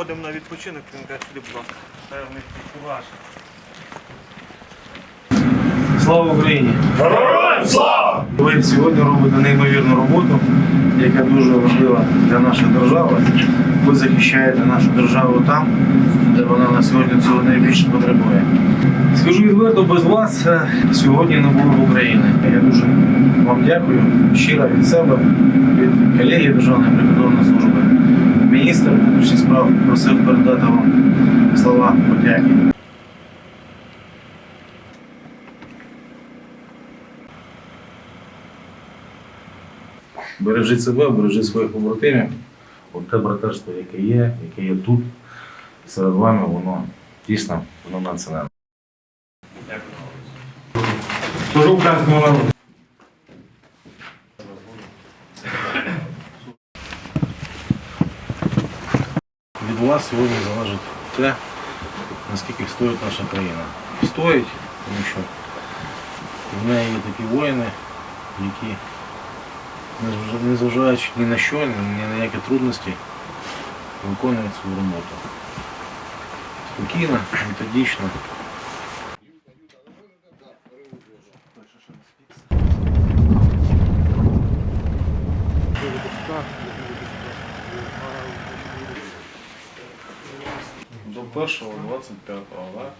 їдемо на відпочинок, він каже, сюди, будь ласка. Певний кураж. Слава Україні! Героям слава! Ви сьогодні робите неймовірну роботу, яка дуже важлива для нашої держави. Ви захищаєте нашу державу там, де вона на сьогодні цього найбільше потребує. Скажу відверто, без вас е, сьогодні не було б України. Я дуже вам дякую щиро від себе, від колеги Державної прикордонної служби. Міністр внутрішніх справ просив передати вам слова подяки. Бережіть себе, бережіть своїх побратимів. От те братерство, яке є, яке є тут, серед вами, воно дійсно воно націнне. Служу українському народу. Від вас сьогодні залежить те, наскільки стоїть наша країна. Стоїть, тому що в неї є такі воїни, які незважаючи ні на що, ні на які трудності, виконують свою роботу. Спокійно, методично. До першого 25-го, так?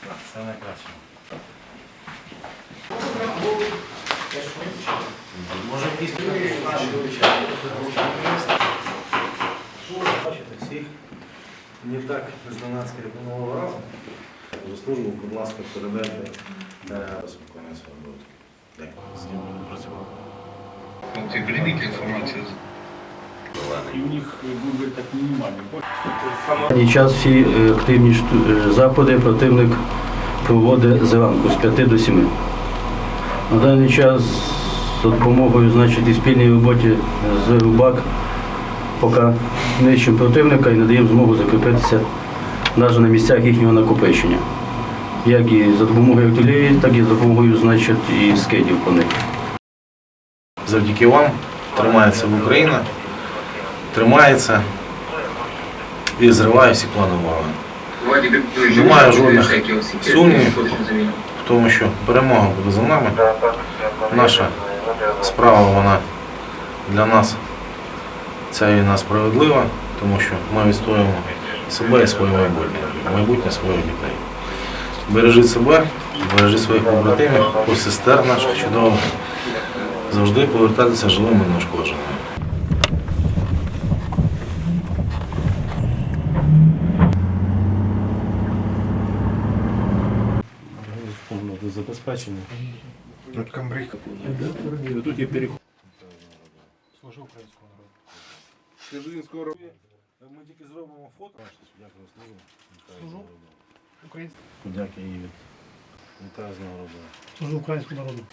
Так, це найкраще. Може якісь наші Бачите, всіх не так зненацька, як минулого разу. За службу, будь ласка, передайте виконання свою роботу. Дякую. З ним буду працювати. Вот И у них выбор так минимальный. В даний час всі е, активні е, заходи противник проводить зранку з 5 до 7. На даний час за допомогою значить, і спільній роботі з РУБАК поки нищимо противника і надаємо змогу закріпитися навіть на місцях їхнього накопичення. Як і за допомогою артилерії, так і за допомогою значить, і скидів по них. Завдяки вам тримається Україна, тримається і зриває всі плани ворога. Немає жодних сумнівів в тому, що перемога буде за нами. Наша справа вона для нас ця війна справедлива, тому що ми відстоюємо себе і своє майбутнє, майбутнє своїх дітей. Бережіть себе, бережіть своїх побратимів, сестер наших чудових. Завжди повертатися живими неушкодженими. Забезпечення. Тут є переход. Служу українському народу. Скажи скоро. Ми тільки зробимо фото. Дякую, служу. Служу українському. Подяки їй від вітаю з народу. Служу українському народу.